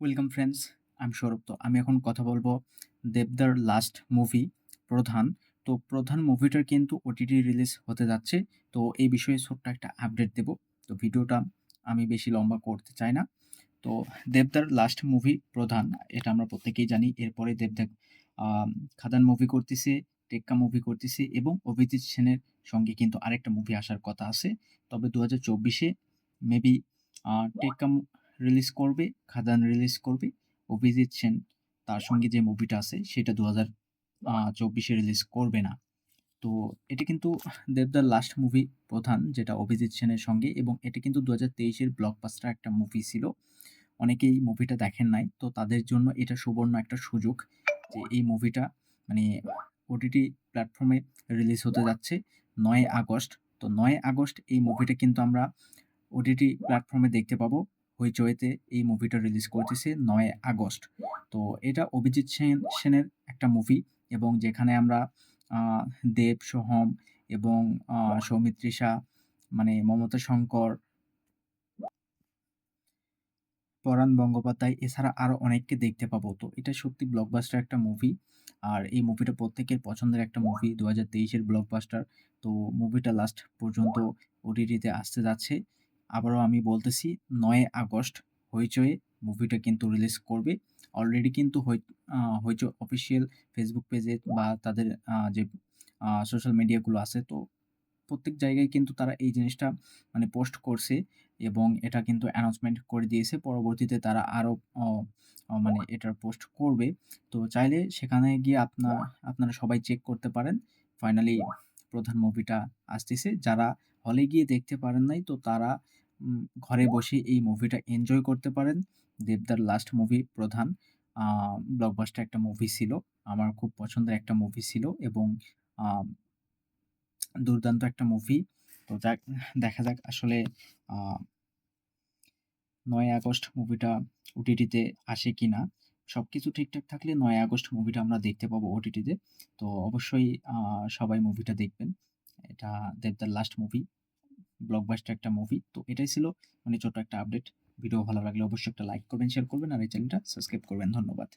Welcome friends আমি সৌরভ তো আমি এখন কথা বলব দেবদার লাস্ট মুভি প্রধান। তো প্রধান মুভিটার কিন্তু ওটিটি রিলিজ হতে যাচ্ছে। তো এই বিষয়ে ছোট্ট একটা আপডেট দেব। তো ভিডিওটা আমি বেশি লম্বা করতে চাই না। তো দেবদার লাস্ট মুভি প্রধান, এটা আমরা প্রত্যেকেই জানি। এরপরে দেবদার খাদান মুভি করতেছে, টেক্কা মুভি করতেছে এবং অভিজিৎ সেনের সঙ্গে কিন্তু আরেকটা মুভি আসার কথা আছে। তবে দু হাজার চব্বিশে মেবি টেক্কা রিলিজ করবে খাদান রিলিজ করবে। অভিজিৎ সেন তার সঙ্গে যে মুভিটা আছে, সেটা দু হাজার চব্বিশে রিলিজ করবে না। তো এটি কিন্তু দেবদার লাস্ট মুভি প্রধান, যেটা অভিজিৎ সেনের সঙ্গে, এবং এটা কিন্তু দু হাজার তেইশের ব্লকবাস্টার একটা মুভি ছিল। অনেকেই মুভিটা দেখেন নাই, তো তাদের জন্য এটা সুবর্ণ একটা সুযোগ যে এই মুভিটা মানে ওটিটি প্ল্যাটফর্মে রিলিজ হতে যাচ্ছে নয় আগস্ট। তো নয় আগস্ট এই মুভিটা কিন্তু আমরা ওটিটি প্ল্যাটফর্মে দেখতে পাবো। হইচইতে এই মুভিটা রিলিজ করতেছে নয় আগস্ট। তো এটা অভিজিৎ সেন, সেনের একটা মুভি এবং যেখানে আমরা দেব, সোহম এবং সৌমিত্রিষা মানে মমতা শঙ্কর, পরাণ গঙ্গোপাধ্যায় এছাড়া আরও অনেককে দেখতে পাবো। তো এটা সত্যি ব্লকবাস্টার একটা মুভি আর এই মুভিটা প্রত্যেকের পছন্দের একটা মুভি দু হাজার তেইশের ব্লকবাস্টার তো মুভিটা লাস্ট পর্যন্ত ওটিটিতে আসতে যাচ্ছে। আবারও আমি বলতেছি, নয় আগস্ট হইচয়ে মুভিটা কিন্তু রিলিজ করবে। অলরেডি কিন্তু হই হইচই অফিসিয়াল ফেসবুক পেজে বা তাদের যে সোশ্যাল মিডিয়াগুলো আছে, তো প্রত্যেক জায়গায় কিন্তু তারা এই জিনিসটা মানে পোস্ট করছে এবং এটা কিন্তু অ্যানাউন্সমেন্ট করে দিয়েছে। পরবর্তীতে তারা আরও মানে এটার পোস্ট করবে। তো চাইলে সেখানে গিয়ে আপনার, আপনারা সবাই চেক করতে পারেন। ফাইনালি প্রধান মুভিটা আসতেছে। যারা হলে গিয়ে দেখতে পারেন নাই, তো তারা ঘরে বসে এই মুভিটা এনজয় করতে পারেন। দেবদার লাস্ট মুভি প্রধান ব্লকবাস্টার একটা মুভি ছিল, আমার খুব পছন্দের একটা মুভি ছিল এবং দুর্দান্ত একটা মুভি তো যাক, দেখা যাক আসলে নয় আগস্ট মুভিটা ওটিটিতে আসে কি না সব কিছু ঠিকঠাক থাকলে নয় আগস্ট মুভিটা আমরা দেখতে পাবো ওটিটিতে তো অবশ্যই সবাই মুভিটা দেখবেন। এটা দেবদার লাস্ট মুভি ব্লকবাস্টার একটা মুভি। তো এটাই ছিল মানে ছোট্ট একটা আপডেট ভিডিও ভালো লাগলে অবশ্যই একটা লাইক করবেন শেয়ার করবেন, আর এই চ্যানেলটা সাবস্ক্রাইব করবেন। ধন্যবাদ।